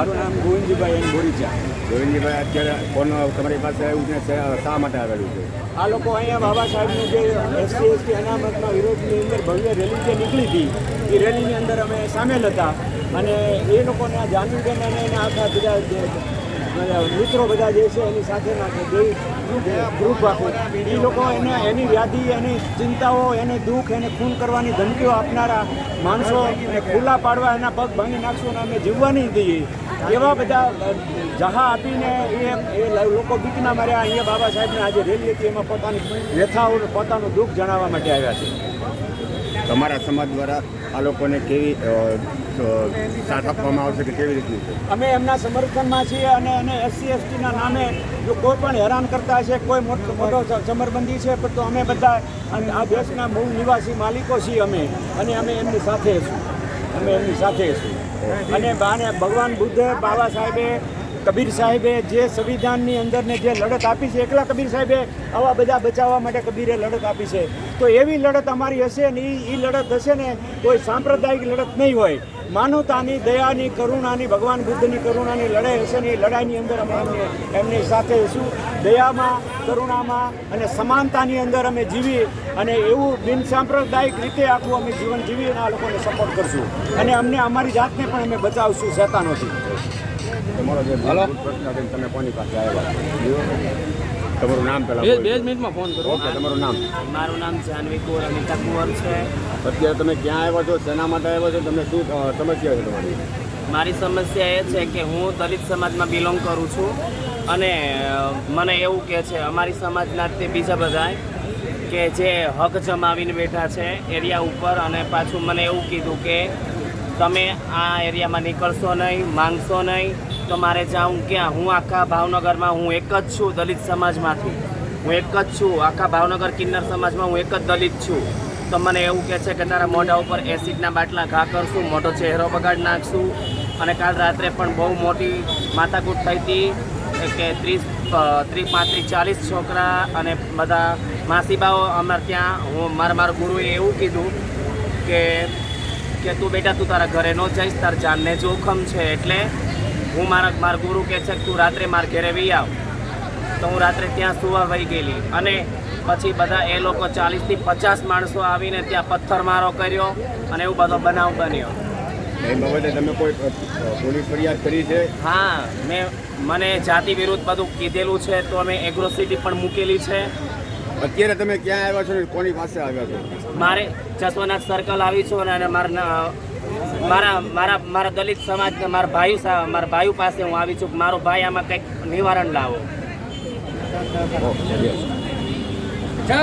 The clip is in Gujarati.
મારું નામ ગોવિંદજીભાઈ એમ બોરીચા ગોવિંદજીભાઈ અત્યારે કોણ તમારી પાસે આવ્યું છે શા- માટે આવેલું છે? આ લોકો અહીંયા બાબા સાહેબનું જે એસસી એસટી અનામતના વિરોધની અંદર ભવ્ય રેલી જે નીકળી હતી એ રેલીની અંદર અમે સામેલ હતા. અને એ લોકોને આ જાનવીબેન અને એના આખા બધા જે મિત્રો બધા જે છે એની સાથેના જે ગ્રુપ આખું એ લોકો એને એની વ્યાધિ એની ચિંતાઓ એને દુઃખ એને ખૂન કરવાની ધમકીઓ આપનારા માણસો ખુલ્લા પાડવા એના પગ ભાંગી નાખશું અને અમે જીવવા નહીં દઈએ એવા બધા જહા આપીને એ એ લોકો બીકના માર્યા. અહીંયા બાબા સાહેબને આજે રેલી હતી. એમાં પોતાની વ્યથાઓ પોતાનું દુઃખ જણાવવા માટે આવ્યા છે. તમારા સમાજ દ્વારા આ લોકોને કેવી સાથ આપવામાં આવશે કે કેવી રીતે અમે એમના સમર્થનમાં છીએ અને એને એસસી એસટીના નામે જો કોઈ પણ હેરાન કરતા હશે કોઈ મોટો મોટો સમરબંધી છે પણ તો અમે બધા આ- આ દેશના મૂળ નિવાસી માલિકો છીએ અમે. અને અમે એમની સાથે છું અમે એમની સાથે છું અને બાને ભગવાન બુદ્ધે બાબા સાહેબે કબીર સાહેબે જે સંવિધાનની અંદરને જે લડત આપી છે, એકલા કબીર સાહેબે આવા બધા બચાવવા માટે કબીરે લડત આપી છે. તો એવી લડત અમારી હશે ને એ લડત હશે ને કોઈ સાંપ્રદાયિક લડત નહીં હોય. માનવતાની દયાની, કરુણાની, ભગવાન બુદ્ધની કરુણાની લડાઈ હશે ને એ લડાઈની અંદર અમે એમને સાથે શું? દયામાં, કરુણામાં અને સમાનતાની અંદર અમે જીવી અને એવું બિન સાંપ્રદાયિક રીતે આખું અમે જીવન જીવી અને આ લોકોને સપોર્ટ કરશું. અને અમને અમારી જાતને પણ અમે બચાવશું શેતાનોથી તમારો જે પ્રશ્ન છે તમે કોની પાસે આવ્યા તમારું નામ પહેલા બે બે મિનિટમાં ફોન કરો. ઓકે તમારું નામ? મારું નામ જાનવી કુંવર અનિતા કુંવર છે. અત્યારે તમે ક્યાં આવ્યા છો? શેના માટે આવ્યા છો? તમને શું સમસ્યા છે તમારી? મારી સમસ્યા એ છે કે હું દલિત સમાજમાં બિલોંગ કરું છું અને મને એવું કહે છે અમારી સમાજના તે બીજા બધા કે જે હક જમાવીને બેઠા છે એરિયા ઉપર અને પાછું મને એવું કીધું કે તમે આ એરિયામાં નીકળશો નહીં, માંગશો નહીં, તો મારે જાઉં ક્યાં? હું આખા ભાવનગરમાં, હું એક જ છું દલિત સમાજમાંથી. હું એક જ છું. આખા ભાવનગર કિન્નર સમાજમાં હું એક જ દલિત છું. તો મને એવું કહે છે કે તારા મોઢા ઉપર એસિડના બાટલા ઘા કરશું મોટો ચહેરો બગાડ નાખશું. અને કાલ રાત્રે પણ બહુ મોટી માથાકૂટ થઈ હતી. કે ત્રીસ ત્રીસ, પાંત્રીસ, ચાલીસ છોકરા અને બધા માસીબાઓ અમારે ત્યાં, હું મારા મારા ગુરુએ એવું કીધું કે કે તું બેટા તું તારા ઘરે ન જઈશ તાર જાનને જોખમ છે. એટલે હું મારા મારા ગુરુ કહે છે કે તું રાત્રે માર ઘરે વી આવ. તો હું રાત્રે ત્યાં સુવા વહી ગયેલી. અને પછી બધા એ લોકો ચાલીસથી પચાસ માણસો આવીને ત્યાં પથ્થરમારો કર્યો અને એવું બધો બનાવ બન્યો. એ બાબતે તમે કોઈ પોલીસ ફરિયાદ કરી છે? હા મેં મને જાતિ વિરુદ્ધ બધું કીધેલું છે તો અમે એગ્રોસિટી પણ મૂકેલી છે. અત્યારે તમે ક્યાં આવ્યા છો ને કોની પાસે આવ્યા છો? મારે જસવનાથ સર્કલ આવી છું અને મારા મારા મારા મારા દલિત સમાજ મારા ભાઈ મારા ભાઈ પાસે હું આવી છું. કે મારો ભાઈ આમાં કંઈક નિવારણ લાવો. જય